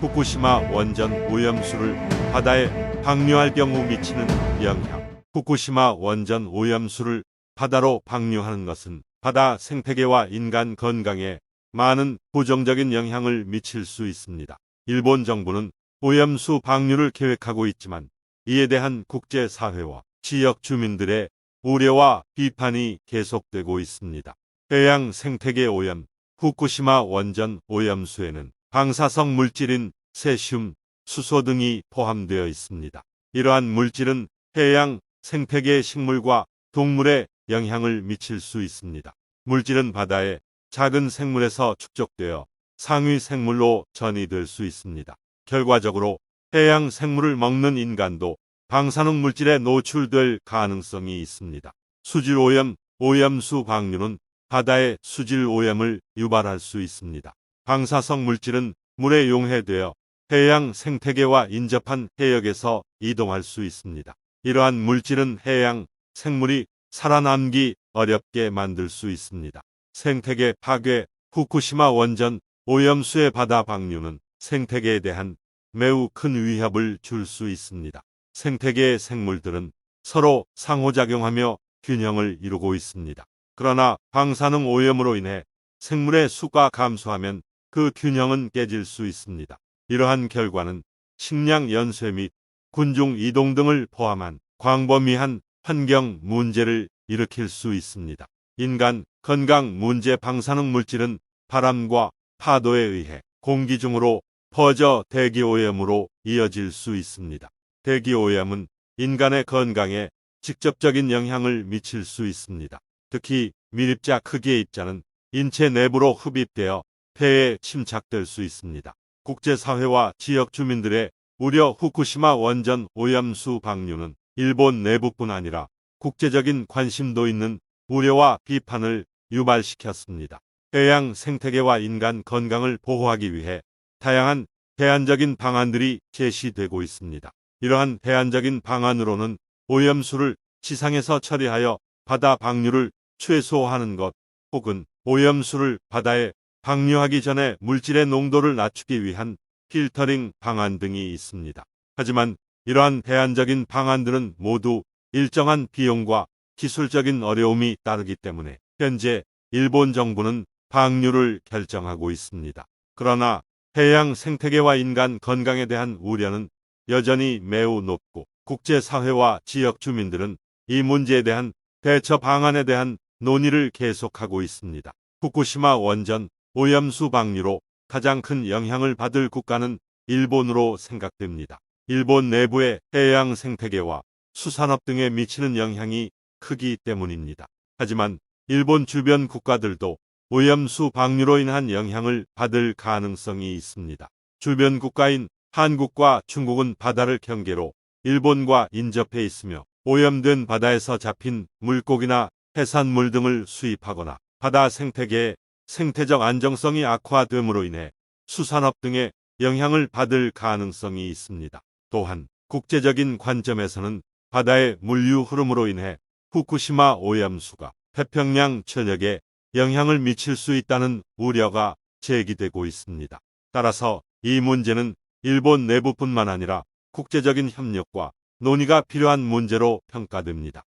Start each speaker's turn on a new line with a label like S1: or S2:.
S1: 후쿠시마 원전 오염수를 바다에 방류할 경우 미치는 영향. 후쿠시마 원전 오염수를 바다로 방류하는 것은 바다 생태계와 인간 건강에 많은 부정적인 영향을 미칠 수 있습니다. 일본 정부는 오염수 방류를 계획하고 있지만 이에 대한 국제사회와 지역 주민들의 우려와 비판이 계속되고 있습니다. 해양 생태계 오염, 후쿠시마 원전 오염수에는 방사성 물질인 세슘, 수소 등이 포함되어 있습니다. 이러한 물질은 해양 생태계 식물과 동물에 영향을 미칠 수 있습니다. 물질은 바다의 작은 생물에서 축적되어 상위 생물로 전이될 수 있습니다. 결과적으로 해양 생물을 먹는 인간도 방사능 물질에 노출될 가능성이 있습니다. 수질 오염, 오염수 방류는 바다의 수질 오염을 유발할 수 있습니다. 방사성 물질은 물에 용해되어 해양 생태계와 인접한 해역에서 이동할 수 있습니다. 이러한 물질은 해양 생물이 살아남기 어렵게 만들 수 있습니다. 생태계 파괴, 후쿠시마 원전 오염수의 바다 방류는 생태계에 대한 매우 큰 위협을 줄 수 있습니다. 생태계의 생물들은 서로 상호작용하며 균형을 이루고 있습니다. 그러나 방사능 오염으로 인해 생물의 수가 감소하면 그 균형은 깨질 수 있습니다. 이러한 결과는 식량 연쇄 및 군중 이동 등을 포함한 광범위한 환경 문제를 일으킬 수 있습니다. 인간 건강 문제 방사능 물질은 바람과 파도에 의해 공기 중으로 퍼져 대기 오염으로 이어질 수 있습니다. 대기 오염은 인간의 건강에 직접적인 영향을 미칠 수 있습니다. 특히 밀입자 크기의 입자는 인체 내부로 흡입되어 폐에 침착될 수 있습니다. 국제사회와 지역 주민들의 우려 후쿠시마 원전 오염수 방류는 일본 내부뿐 아니라 국제적인 관심도 있는 우려와 비판을 유발시켰습니다. 해양 생태계와 인간 건강을 보호하기 위해 다양한 대안적인 방안들이 제시되고 있습니다. 이러한 대안적인 방안으로는 오염수를 지상에서 처리하여 바다 방류를 최소화하는 것 혹은 오염수를 바다에 방류하기 전에 물질의 농도를 낮추기 위한 필터링 방안 등이 있습니다. 하지만 이러한 대안적인 방안들은 모두 일정한 비용과 기술적인 어려움이 따르기 때문에 현재 일본 정부는 방류를 결정하고 있습니다. 그러나 해양 생태계와 인간 건강에 대한 우려는 여전히 매우 높고 국제사회와 지역 주민들은 이 문제에 대한 대처 방안에 대한 논의를 계속하고 있습니다. 후쿠시마 원전 오염수 방류로 가장 큰 영향을 받을 국가는 일본으로 생각됩니다. 일본 내부의 해양 생태계와 수산업 등에 미치는 영향이 크기 때문입니다. 하지만 일본 주변 국가들도 오염수 방류로 인한 영향을 받을 가능성이 있습니다. 주변 국가인 한국과 중국은 바다를 경계로 일본과 인접해 있으며 오염된 바다에서 잡힌 물고기나 해산물 등을 수입하거나 바다 생태계의 생태적 안정성이 악화됨으로 인해 수산업 등에 영향을 받을 가능성이 있습니다. 또한 국제적인 관점에서는 바다의 물류 흐름으로 인해 후쿠시마 오염수가 태평양 전역에 영향을 미칠 수 있다는 우려가 제기되고 있습니다. 따라서 이 문제는 일본 내부뿐만 아니라 국제적인 협력과 논의가 필요한 문제로 평가됩니다.